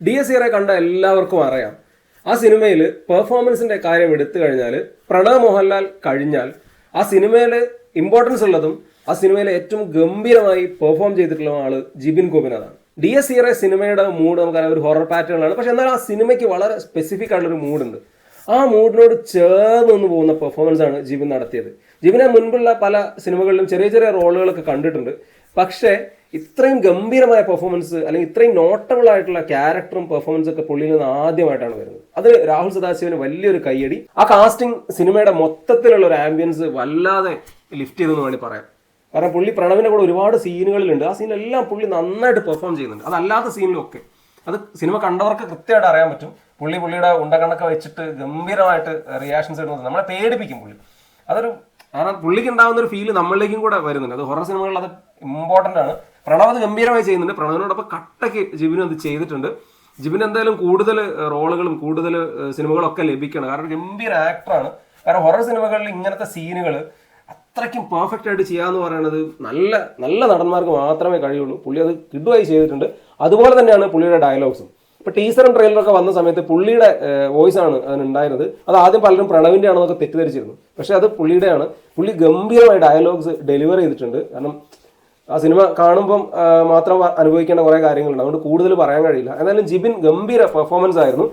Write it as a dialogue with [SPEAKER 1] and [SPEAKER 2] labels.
[SPEAKER 1] D S സിയറെ കണ്ട എല്ലാവർക്കും അറിയാം. ആ സിനിമയിൽ പെർഫോമൻസിന്റെ കാര്യം എടുത്തു കഴിഞ്ഞാൽ പ്രണവ് മോഹൻലാൽ കഴിഞ്ഞാൽ ആ സിനിമയിൽ ഇമ്പോർട്ടൻസ് ഉള്ളതും ആ സിനിമയിലെ ഏറ്റവും ഗംഭീരമായി പെർഫോം ചെയ്തിട്ടുള്ള ആൾ ജിബിൻ ഗോപിനാഥാണ് ഡി എസ് സിയറെ സിനിമയുടെ മൂഡ് നമുക്കറിയാം ഒരു ഹൊറർ പാറ്റേണാണ് പക്ഷെ എന്നാൽ ആ സിനിമയ്ക്ക് വളരെ സ്പെസിഫിക് ആയിട്ടുള്ളൊരു മൂഡുണ്ട് ആ മൂഡിനോട് ചേർന്ന് നിന്ന് പോകുന്ന പെർഫോമൻസ് ആണ് ജിബിൻ നടത്തിയത്. ജിബിനെ മുൻപുള്ള പല സിനിമകളിലും ചെറിയ ചെറിയ റോളുകളൊക്കെ കണ്ടിട്ടുണ്ട്. പക്ഷേ ഇത്രയും ഗംഭീരമായ പെർഫോമൻസ് അല്ലെങ്കിൽ ഇത്രയും നോട്ടബിൾ ആയിട്ടുള്ള ക്യാരക്ടറും പെർഫോമൻസും ഒക്കെ പുള്ളിയിൽ നിന്ന് ആദ്യമായിട്ടാണ് വരുന്നത്. അത് രാഹുൽ സദാശിവന് വലിയൊരു കയ്യടി. ആ കാസ്റ്റിംഗ് സിനിമയുടെ മൊത്തത്തിലുള്ള ഒരു ആംബിയൻസ് വല്ലാതെ ലിഫ്റ്റ് ചെയ്തെന്ന് വേണ്ടി പറയാം. കാരണം പുള്ളി പ്രണവിന്റെ കൂടെ ഒരുപാട് സീനുകളിലുണ്ട് ആ സീനിലെല്ലാം പുള്ളി നന്നായിട്ട് പെർഫോം ചെയ്യുന്നുണ്ട്. അതല്ലാത്ത സീനിലൊക്കെ അത് സിനിമ കണ്ടവർക്ക് കൃത്യമായിട്ട് അറിയാൻ പറ്റും. പുള്ളി പുള്ളിയുടെ ഉണ്ടകണ്ണൊക്കെ വെച്ചിട്ട് ഗംഭീരമായിട്ട് റിയാക്ഷൻസ് ഇടുന്നത് നമ്മളെ പേടിപ്പിക്കും പുള്ളി. അതൊരു കാരണം പുള്ളിക്ക് ഉണ്ടാകുന്ന ഒരു ഫീൽ നമ്മളിലേക്കും കൂടെ വരുന്നുണ്ട്. അത് ഹൊറർ സിനിമകളിൽ അത് ഇമ്പോർട്ടന്റ് ആണ്. പ്രണവ് അത് ഗംഭീരമായി ചെയ്യുന്നുണ്ട്. പ്രണവിനോടൊപ്പം കട്ടയ്ക്ക് ജിബിനും അത് ചെയ്തിട്ടുണ്ട്. ജിബിന് എന്തായാലും കൂടുതൽ റോളുകളും കൂടുതൽ സിനിമകളൊക്കെ ലഭിക്കണം കാരണം ഗംഭീര ആക്ടറാണ് കാരണം ഹൊറർ സിനിമകളിൽ ഇങ്ങനത്തെ സീനുകൾ അത്രയ്ക്കും പെർഫെക്റ്റ് ആയിട്ട് ചെയ്യാന്ന് പറയുന്നത് നല്ല നല്ല നടന്മാർക്ക് മാത്രമേ കഴിയുള്ളൂ. പുള്ളി അത് കിഡുവായി ചെയ്തിട്ടുണ്ട്. അതുപോലെ തന്നെയാണ് പുള്ളിയുടെ ഡയലോഗ്സും ഇപ്പൊ ടീസറും ട്രെയിലറൊക്കെ വന്ന സമയത്ത് പുള്ളിയുടെ വോയിസ് ആണ് അതിനുണ്ടായിരുന്നത്. അത് ആദ്യം പലരും പ്രണവിന്റെ ആണെന്നൊക്കെ തെറ്റിദ്ധരിച്ചിരുന്നു. പക്ഷെ അത് പുള്ളിയുടെയാണ്. പുള്ളി ഗംഭീരമായി ഡയലോഗ്സ് ഡെലിവർ ചെയ്തിട്ടുണ്ട്. കാരണം ആ സിനിമ കാണുമ്പം മാത്രം അനുഭവിക്കേണ്ട കുറെ കാര്യങ്ങളുണ്ട്. അതുകൊണ്ട് കൂടുതൽ പറയാൻ കഴിയില്ല. എന്നാലും ജിബിൻ ഗംഭീര പെർഫോമൻസ് ആയിരുന്നു.